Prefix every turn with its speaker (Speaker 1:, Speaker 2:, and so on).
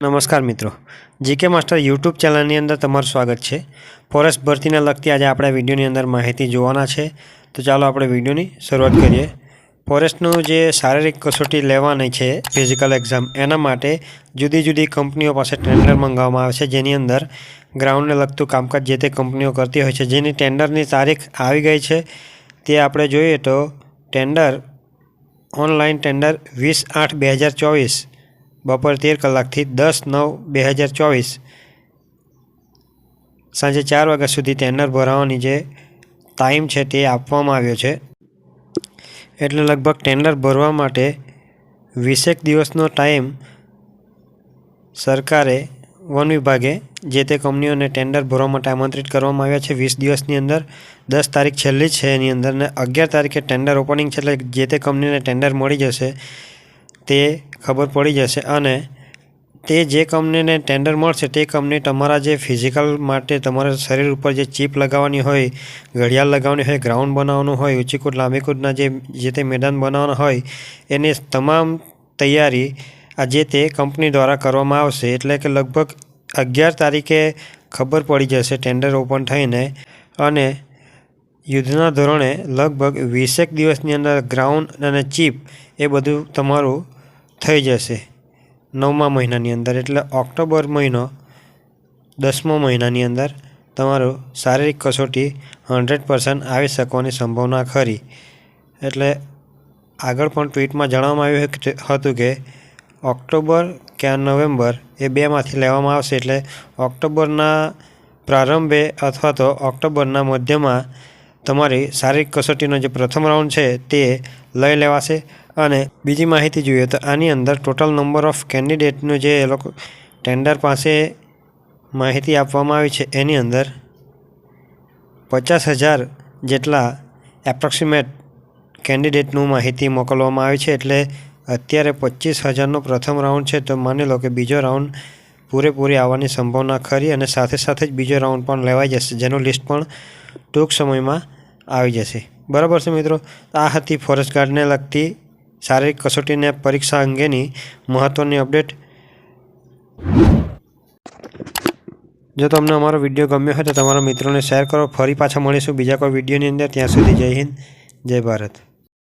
Speaker 1: નમસ્કાર મિત્રો. GK master YouTube ચેનલની અંદર તમારું સ્વાગત છે. ફોરેસ્ટ ભરતીને લગતી આજે આપણે વિડીયોની અંદર માહિતી જોવાના છે. તો ચાલો આપણે વિડીયોની શરૂઆત કરીએ. ફોરેસ્ટનું જે શારીરિક કસોટી લેવાની છે, ફિઝિકલ એક્ઝામ, એના માટે જુદી જુદી કંપનીઓ પાસે ટેન્ડર મંગાવવામાં આવે છે. જેની અંદર ગ્રાઉન્ડને લગતું કામકાજ જે તે કંપનીઓ કરતી હોય છે, જેની ટેન્ડરની તારીખ આવી ગઈ છે. તે આપણે જોઈએ તો ટેન્ડર, ઓનલાઈન ટેન્ડર વીસ આઠ બે હજાર ચોવીસ બપોર તેર કલાકથી દસ નવ બે હજાર ચોવીસ. સાંજે ચાર વાગ્યા સુધી ટેન્ડર ભરાવાની જે ટાઈમ છે તે આપવામાં આવ્યો છે. એટલે લગભગ ટેન્ડર ભરવા માટે વીસેક દિવસનો ટાઈમ સરકારે વન વિભાગે જે તે કંપનીઓને ટેન્ડર ભરવા માટે આમંત્રિત કરવામાં આવ્યા છે. વીસ દિવસની અંદર દસ તારીખ છેલ્લી છે એની અંદર ને અગિયાર તારીખે ટેન્ડર ઓપનિંગ છે એટલે જે તે કંપનીને ટેન્ડર મળી જશે તે ખબર પડી જશે અને તે જે કંપનીને ટેન્ડર મળશે તે કંપની તમારા જે ફિઝિકલ માટે તમારા શરીર ઉપર જે ચીપ લગાવવાની હોય, ઘડિયાળ લગાવવાની હોય, ગ્રાઉન્ડ બનાવવાનું હોય ઊંચી કૂદ લાંબી કૂદના જે જે તે મેદાન બનાવવાના હોય, એની તમામ તૈયારી આ જે તે કંપની દ્વારા કરવામાં આવશે. એટલે કે લગભગ અગિયાર તારીખે ખબર પડી જશે ટેન્ડર ઓપન થઈને અને યુદ્ધના ધોરણે લગભગ વીસેક દિવસની અંદર ગ્રાઉન્ડ અને ચીપ એ બધું તમારું થઈ જશે. નવમા મહિનાની અંદર, એટલે ઓક્ટોબર મહિનો, દસમો મહિનાની અંદર તમારું શારીરિક કસોટી હંડ્રેડ પર્સન્ટ આવી શકવાની સંભાવના ખરી. એટલે આગળ પણ ટ્વીટમાં જણાવવામાં આવ્યું હતું કે ઓક્ટોબર કે નવેમ્બર એ બેમાંથી લેવામાં આવશે. એટલે ઓક્ટોબરના પ્રારંભે અથવા તો ઓક્ટોબરના મધ્યમાં તમારી શારીરિક કસોટીનો જે પ્રથમ રાઉન્ડ છે તે લઈ લેવાશે. અને બીજી માહિતી જોઈએ તો આની અંદર ટોટલ નંબર ઓફ કેન્ડિડેટનું જે એ લોકો ટેન્ડર પાસે માહિતી આપવામાં આવી છે, એની અંદર પચાસ હજાર જેટલા એપ્રોક્સિમેટ કેન્ડિડેટનું માહિતી મોકલવામાં આવી છે. એટલે અત્યારે પચીસ હજારનો પ્રથમ રાઉન્ડ છે, તો માની લો કે બીજો રાઉન્ડ પૂરેપૂરી આવવાની સંભાવના ખરી અને સાથે સાથે જ બીજો રાઉન્ડ પણ લેવાઈ જશે, જેનું લિસ્ટ પણ ટૂંક સમયમાં આવી જશે. બરાબર છે મિત્રો? આ હતી ફોરેસ્ટ ગાર્ડને લગતી શારીરિક કસોટીને પરીક્ષા અંગેની મહત્ત્વની અપડેટ. જો તમને અમારો વીડિયો ગમ્યો હોય તો તમારા મિત્રોને શેર કરો. ફરી પાછા મળીશું બીજા કોઈ વિડીયોની અંદર. ત્યાં સુધી જય હિન્દ, જય ભારત.